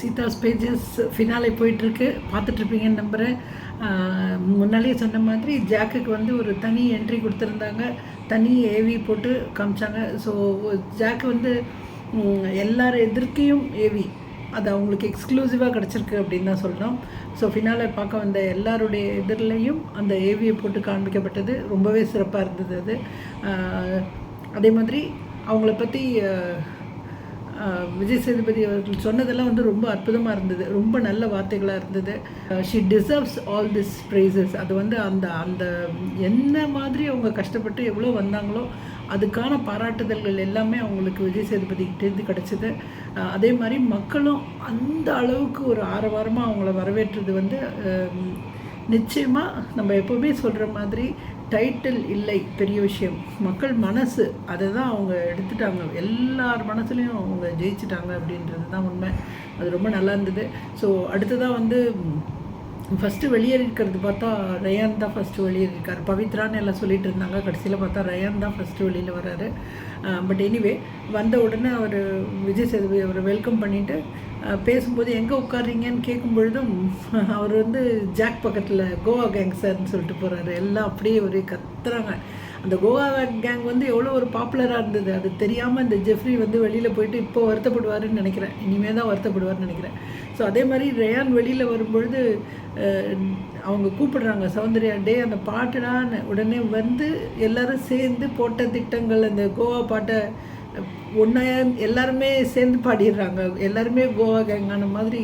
Seetha's pages finale போயிட்டுருக்கு. பார்த்துட்ருப்பீங்கன்னு நம்புகிறேன் முன்னாலேயே சொன்ன மாதிரி ஜாக்குக்கு வந்து ஒரு தனி என்ட்ரி கொடுத்துருந்தாங்க. தனி ஏவி போட்டு காமிச்சாங்க. ஸோ ஜாக்கு வந்து எல்லார் எதிர்க்கையும் ஏவி அது அவங்களுக்கு எக்ஸ்க்ளூசிவாக கிடச்சிருக்கு அப்படின்னு தான் சொல்கிறோம் ஸோ ஃபினாலே பார்க்க வந்த எல்லாருடைய எதிரிலையும் அந்த ஏவியை போட்டு காண்பிக்கப்பட்டது. ரொம்பவே சிறப்பாக இருந்தது அது. அதே மாதிரி அவங்கள பற்றி விஜய் சேதுபதி அவர்கள் சொன்னதெல்லாம் வந்து ரொம்ப அற்புதமாக இருந்தது. ரொம்ப நல்ல வார்த்தைகளாக இருந்தது. She deserves all this praises அது வந்து அந்த அந்த என்ன மாதிரி அவங்க கஷ்டப்பட்டு எவ்வளோ வந்தாங்களோ அதுக்கான பாராட்டுதல்கள் எல்லாமே அவங்களுக்கு விஜய் சேதுபதிக்கிட்டேருந்து கிடச்சிது. அதே மாதிரி மக்களும் அந்த அளவுக்கு ஒரு ஆரவாரமாக அவங்கள வரவேற்றது வந்து நிச்சயமாக நம்ம எப்போவுமே சொல்கிற மாதிரி டைட்டில் இல்லை பெரிய விஷயம். மக்கள் மனசு அதை தான் அவங்க எடுத்துட்டாங்க. எல்லார் மனசுலையும் அவங்க ஜெயிச்சிட்டாங்க அப்படின்றது தான் உண்மை. அது ரொம்ப நல்லா இருந்தது. ஸோ அடுத்ததாக வந்து ஃபஸ்ட்டு வெளியேறிருக்கிறது பார்த்தா ரயான் தான் ஃபஸ்ட்டு வெளியேறிருக்கார் பவித்ரான்னு எல்லாம் சொல்லிட்டு இருந்தாங்க. கடைசியில் பார்த்தா ரயான் தான் ஃபஸ்ட்டு வெளியில் வராரு. பட் எனிவே வந்த உடனே அவர் விஜய் சேதுபதி அவரை வெல்கம் பண்ணிவிட்டு பேசும்போது எங்கே உட்கார்றீங்கன்னு கேட்கும் பொழுதும் அவர் வந்து ஜாக் பக்கத்தில் கோவா கேங் சொல்லிட்டு போகிறாரு எல்லாம் அப்படியே ஒரே கத்துறாங்க. அந்த கோவா கேங் வந்து எவ்வளோ ஒரு பாப்புலராக இருந்தது. அது தெரியாமல் இந்த ஜெஃப்ரி வந்து வெளியில் போயிட்டு இப்போ வருத்தப்படுவாருன்னு நினைக்கிறேன். இனிமேல் தான் வருத்தப்படுவார்னு நினைக்கிறேன். ஸோ அதே மாதிரி ரேயான் வெளியில் வரும்பொழுது அவங்க கூப்பிடுறாங்க சௌந்தர்யா டே அந்த பாட்டுடான்னு உடனே வந்து எல்லாரும் சேர்ந்து போட்ட திட்டங்கள் அந்த கோவா பாட்டை ஒன்றா எல்லாருமே சேர்ந்து பாடிடுறாங்க. எல்லாருமே கோவா கேங்கான மாதிரி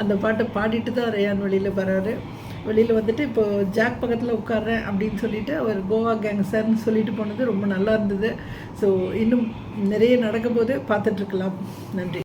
அந்த பாட்டை பாடிட்டு தான் ரேயான் வெளியில் வராரு. வெளியில் வந்துட்டு இப்போ ஜாக் பக்கத்தில் உட்கார்றேன் அப்படின்னு சொல்லிட்டு அவர் கோவா கேங் சார்ன்னு சொல்லிட்டு போனது ரொம்ப நல்லா இருந்தது. ஸோ இன்னும் நிறைய நடக்கும்போது பார்த்துட்ருக்கலாம் நன்றி.